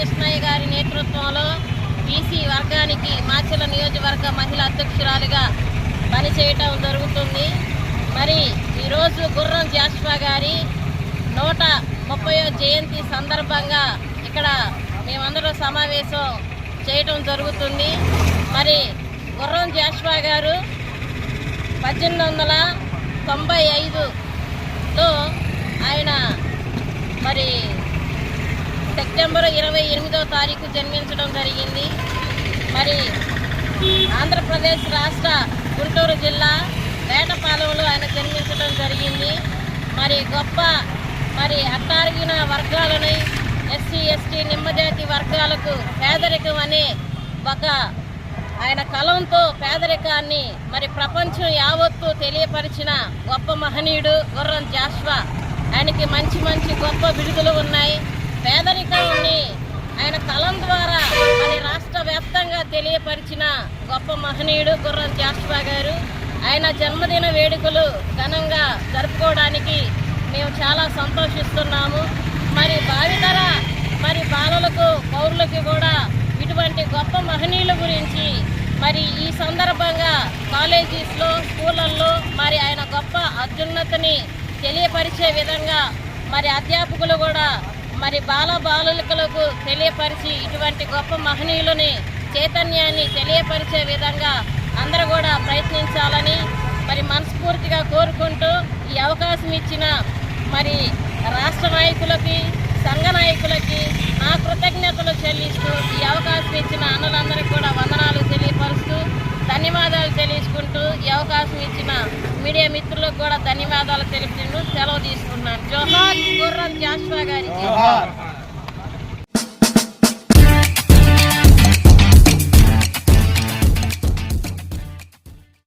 కృష్ణయ్య గారి నేతృత్వంలో బీసీ వర్గానికి మాచల నియోజకవర్గ మహిళా అధ్యక్షురాలిగా పనిచేయటం జరుగుతుంది. మరి ఈరోజు గుర్రం జాష్వా గారి నూట ముప్పయో జయంతి సందర్భంగా ఇక్కడ మేమందరం సమావేశం చేయటం జరుగుతుంది. మరి గుర్రం జాష్వా గారు పద్దెనిమిది వందల తొంభై ఐదులో ఆయన మరి సెప్టెంబర్ ఇరవై ఎనిమిదో తారీఖు జన్మించడం జరిగింది. మరి ఆంధ్రప్రదేశ్ రాష్ట్ర గుంటూరు జిల్లా వేటపాలెంలో ఆయన జన్మించడం జరిగింది. మరి గొప్ప మరి అట్టారిగిన వర్గాలని ఎస్సీ ఎస్టీ నిమ్మజాతి వర్గాలకు పేదరికం అనే ఒక ఆయన కలంతో పేదరికాన్ని మరి ప్రపంచం యావత్తు తెలియపరిచిన గొప్ప మహనీయుడు గుర్రం జాష్వా. ఆయనకి మంచి మంచి గొప్ప విడుదలు ఉన్నాయి. పేదరికాన్ని ఆయన కలం ద్వారా మరి రాష్ట్ర వ్యాప్తంగా తెలియపరిచిన గొప్ప మహనీయుడు గుర్రం జాష్వా గారు. ఆయన జన్మదిన వేడుకలు ఘనంగా జరుపుకోవడానికి మేము చాలా సంతోషిస్తున్నాము. మరి భావితర మరి బాలలకు పౌరులకు కూడా ఇటువంటి గొప్ప మహనీయుల గురించి మరి ఈ సందర్భంగా కాలేజీస్లో స్కూళ్ళల్లో మరి ఆయన గొప్ప అత్యున్నతిని తెలియపరిచే విధంగా మరి అధ్యాపకులు కూడా మరి బాల బాలులకు తెలియపరిచి ఇటువంటి గొప్ప మహనీయులని చైతన్యాన్ని తెలియపరిచే విధంగా అందరూ కూడా ప్రయత్నించాలని మరి మనస్ఫూర్తిగా కోరుకుంటూ ఈ అవకాశం ఇచ్చిన మరి రాష్ట్ర నాయకులకి సంఘ నాయకులకి నా కృతజ్ఞతలు చెల్లిస్తూ ఈ అవకాశం ఇచ్చిన అన్నలందరికీ కూడా వందనాలు తెలియపరుస్తూ ధన్యవాదాలు తెలియజేసుకుంటూ ఈ అవకాశం ఇచ్చిన మీడియా మిత్రులకు కూడా ధన్యవాదాలు తెలుపుతూ సెలవు తీసుకున్నాను. జోహార్ గుర్రం జాషువా గారికి. జోహార్.